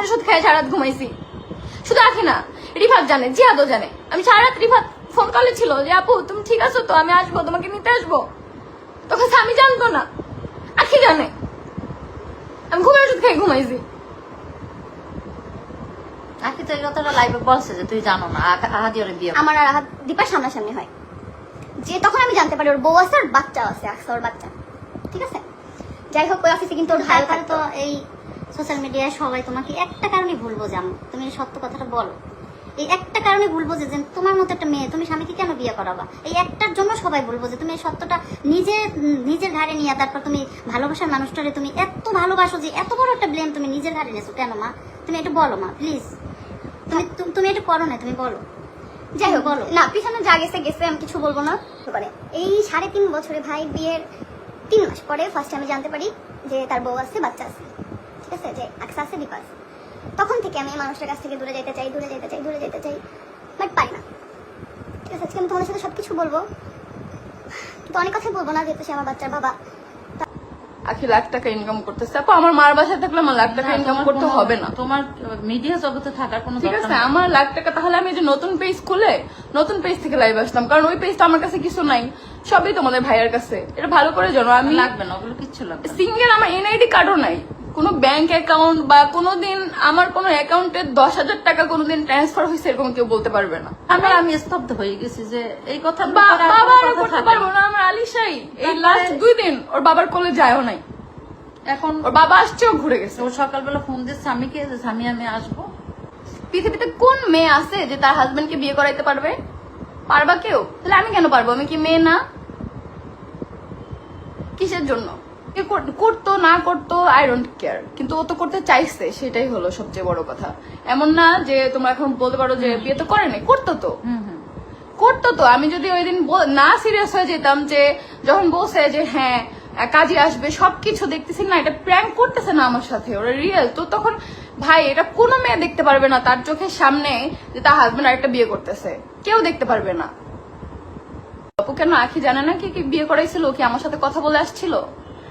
ঘুমের ওষুধ খেয়ে সারা রাত ঘুমাইছি। শুধু আখি না রিফাত জানে জিয়াদও জানে। আমি সারা রাত রিফাত ফোন কলে ছিল যে আপু তুমি ঠিক আছো তো? আমি আসব তোমাকে নিতে আসব? তখন আমি জানতো না। আখি জানে। আমি ঘুমের ওষুধ খেয়ে ঘুমাইছি। তো এই কথাটা লাইভে বলছে যে তুই জানো না আহ- আহাদি ওরে বিয়ে আমার আর দীপার সামনাসামনি হয়। যে তখন আমি জানতে পারি ওর বউ আছে আর বাচ্চা আছে ওর বাচ্চা। ঠিক আছে? যাই হোক ওই অফিসে কিন্তু ওর ভাই তো এই সোশ্যাল মিডিয়ায় সবাই তোমাকে একটা কারণে ভুল বোঝে আম্মু। তুমি সত্য কথাটা বলো। এই একটা কারণে ভুল বোঝে যে তোমার মতো একটা মেয়ে তুমি স্বামীকে কেন বিয়ে করাবা? এই একটার জন্য সবাই ভুল বোঝে তুমি এই সত্যটা নিজে নিজের ঘাড়ে নিয়ে তারপর তুমি ভালোবাসার মানুষটারে তুমি এত ভালোবাসো যে এত বড় একটা ব্লেম তুমি নিজের ঘাড়ে নিয়েছো। কেন মা? তুমি একটু বলো মা প্লিজ তুমি তুমি- তুমি একটু করো না তুমি বলো। যাই হোক বলো। না পিছনে যা গেছে গেছে আমি কিছু বলব না। মানে এই সাড়ে তিন বছরে ভাই বিয়ের তিন মাস পরে ফার্স্টে আমি জানতে পারি যে তার বউ আছে বাচ্চা আছে। ঠিক আছে যে আকসা আছে দীপা তখন থেকে আমি এই মানুষটার কাছ থেকে দূরে যেতে চাই দূরে যেতে চাই দূরে যেতে চাই বাট পাই না। ঠিক আছে আজকে আমি তোমাদের সাথে সবকিছু বলব। কিন্তু অনেক কথাই বলব না যেহেতু সে আমার বাচ্চার বাবা। আখি লাখ টাকা ইনকাম করতেছে। আপু আমার মার বাসায় থাকলে আমার লাখ টাকা ইনকাম করতে হবে না। তোমার মিডিয়া জগতে থাকার কোনো ঠিক আছে আমার লাখ টাকা তাহলে আমি যে নতুন পেজ খুলে নতুন পেজ থেকে লাইভ আসতাম কারণ ওই পেজটা আমার কাছে কিছু নাই। সবই তোমাদের ভাইয়ের কাছে। এটা ভালো করে জানো আমি লাগবে না ওগুলো কিচ্ছু লাগবে না। সিঙ্গেল আমার এনআইডি কার্ডও নাই। কোনো ব্যাংক অ্যাকাউন্ট বা কোনোদিন আমার কোনো অ্যাকাউন্টে দশ হাজার টাকা কোনোদিন ট্রান্সফার হয়েছে এরকম কেউ বলতে পারবে না। আমি আমি স্তব্ধ হয়ে গেছি যে এই কথা বাবা করতে পারব না আমার আলিশাই। এই লাস্ট দুই দিন ওর বাবার কোলে যায়ও নাই। এখন ওর বাবা আসছেও ঘুরে গেছে। ও সকালবেলা ফোন দিয়ে স্বামীকে যে স্বামী আমি আসব। পৃথিবীতে কোন মেয়ে আছে যে তার হাজবেন্ডকে বিয়ে করাইতে পারবে? পারবা কেউ? তাহলে আমি কেন পারব? আমি কি মেয়ে না? কিসের জন্য? করতো না করতো আই ডোন্ট কেয়ার কিন্তু ও তো করতে চাইছে সেটাই হলো সবচেয়ে বড় কথা। এমন না যে তোমরা এখন বলতে পারো যে বিয়ে তো করেনি করতো তো। করতো তো। আমি যদি ওই দিন না সিরিয়াস হয়ে যেতাম যে যখন বসে যে হ্যাঁ কাজে আসবে সবকিছু দেখতেছি না এটা প্র্যাঙ্ক করতেছে না আমার সাথে ওরা রিয়েল তো তখন ভাই এটা কোনো মেয়ে দেখতে পারবে না তার চোখের সামনে যে তার হাজবেন্ড আরেকটা বিয়ে করতেছে। কেউ দেখতে পারবে না। আপু কেন আখি জানে না কি কি বিয়ে করাইছিল কি আমার সাথে কথা বলে আসছিল?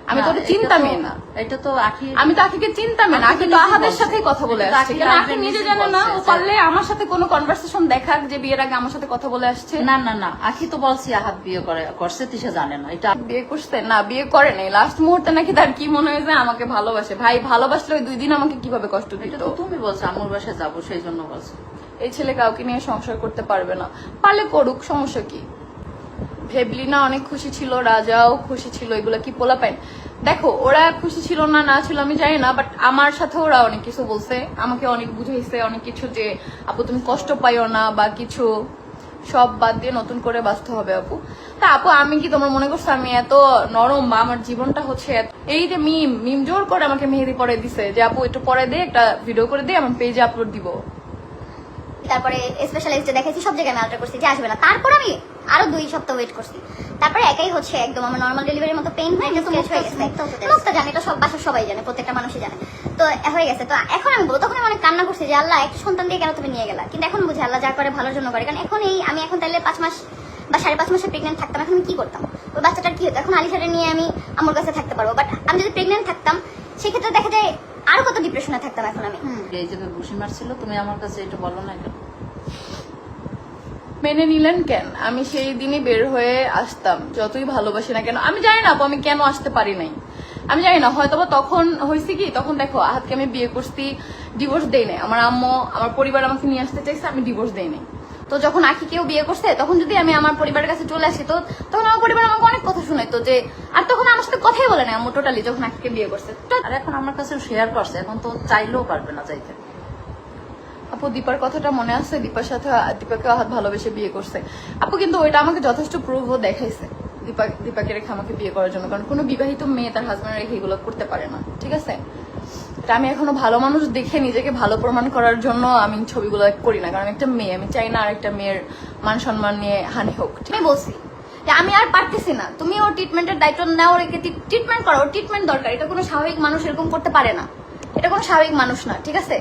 আমি তো এটা চিন্তামই না। এটা তো আখি আমি তো আখিকে চিন্তামই না। আখি তো আহাদের। সাথেই কথা বলে আসছে। আখি কেন আখি নিজে জানে না। ও পারলে আমার সাথে কোনো কনভারসেশন দেখাক যে বিয়ের আগে আমার সাথে কথা বলে আসছে। না না না। আখি তো বলছি আহাত বিয়ে করে করছে তিসে জানে না। এটা বিয়ে করছে? না বিয়ে করে নাই। লাস্ট মুহূর্তে নাকি তার কি মনে হয়েছে? আমাকে ভালোবাসে। ভাই ভালোবাসলে ওই দুই দিন আমাকে কীভাবে কষ্ট এটা দিত? তো তুমি বলছো আমার বাসায় যাব সেই জন্য বলছো। এই ছেলে কাউকে নিয়ে সংসার করতে পারবে না। পারলে করুক সমস্যা কি? ভেবলিনা অনেক খুশি ছিল, রাজাও খুশি ছিল, এগুলো কি পোলা পাইন? দেখো, ওরা খুশি ছিল না না ছিল, আমি জানি না বাট আমার সাথে ওরা অনেক কিছু বলছে, আমাকে অনেক বুঝাইছে, অনেক কিছু যে, আপু, তুমি কষ্ট পাইও না বা কিছু, সব বাদ দিয়ে নতুন করে বাঁচতে হবে আপু। তা আপু, আমি কি তোমার মনে করছ আমি এত নরম বা আমার জীবনটা হচ্ছে এই যে মিম মিম জোর করে আমাকে মেহেদি পরে দিছে, যে আপু, একটু পরে দে, একটা ভিডিও করে দে, আমার পেজে আপলোড দিব। তারপরে স্পেশালিস্টে দেখাইছি সব জায়গায় আমি আলট্রা করছি যে আসবে না। তারপর আমি আরও দুই সপ্তাহ ওয়েট করছি। তারপরে একাই হচ্ছে একদম আমার নর্মাল ডেলিভারির মতো পেইন হয়ে গেছে হয়ে মুখটা জানে এটা সব বাসার সবাই জানে প্রত্যেকটা মানুষই জানে। তো হয়ে গেছে। তো এখন আমি বলব তখন আমি অনেক কান্না করছি যে আল্লাহ একটা সন্তান দিয়ে কেন তুমি নিয়ে গেলা? কিন্তু এখন বুঝি আল্লাহ যা করে ভালোর জন্য করে। কারণ এখন এই আমি এখন তাহলে পাঁচ মাস বা সাড়ে পাঁচ মাসে প্রেগনেন্ট থাকতাম এখন আমি কি করতাম? ওই বাচ্চাটার কি হতো? এখন আলিশারে নিয়ে আমি আমার কাছে থাকতে পারব। বাট আমি যদি প্রেগনেন্ট থাকতাম সেক্ষেত্রে দেখা যায় আরও কত ডিপ্রেশনে থাকতাম এখন আমি। এই যে ঘুষি মারছিল তুমি আমার কাছে এটা বলো না কেন? মেনে নিলেন কেন? আমি সেই দিনই বের হয়ে আসতাম যতই ভালোবাসি না কেন। আমি জানি না আপু, আমি কেন আসতে পারি নাই। আমি জানি না হয়তো বা তখন হয়েছে কি তখন দেখো আহাতকে আমি বিয়ে করছি ডিভোর্স দেই নাই। আমার আম্মু আমার পরিবার আমাকে নিয়ে আসতে চাইছে আমি ডিভোর্স দেই নাই। তো যখন আখি কেউ বিয়ে করছে তখন যদি আমি আমার পরিবারের কাছে চলে আসি তো তখন আমার পরিবার আমাকে অনেক কথা শুনাইতো যে আর তখন আমার সাথে কথাই বলে না আম্মু টোটালি যখন আখিকে বিয়ে করছে। আর এখন আমার কাছে শেয়ার করছে এখন তো চাইলেও পারবে না যাইতে। আপু দীপার কথাটা মনে আছে? দীপার সাথে দীপাকে হাত ভালোবেসে বিয়ে করছে। আপু কিন্তু ওইটা আমাকে যথেষ্ট প্রুভও দেখাইছে। দীপা দীপাকে রেখে আমাকে বিয়ে করার জন্য কারণ কোনো বিবাহিত মেয়ে তার হাজব্যান্ড রেখে এগুলো করতে পারে না ঠিক আছে? এটা আমি এখনও ভালো মানুষ দেখে নিজেকে ভালো প্রমাণ করার জন্য আমি ছবিগুলো করি না, কারণ একটা মেয়ে, আমি চাই না আরেকটা মেয়ের মান সম্মান নিয়ে হানি হোক। আমি বলছি। আমি আর পারতেছি না। তুমি ওর ট্রিটমেন্টের দায়িত্ব নাও রেখে ট্রিটমেন্ট করো। ট্রিটমেন্ট দরকার। এটা কোনো স্বাভাবিক মানুষ এরকম করতে পারে না। এটা কোনো স্বাভাবিক মানুষ না, ঠিক আছে?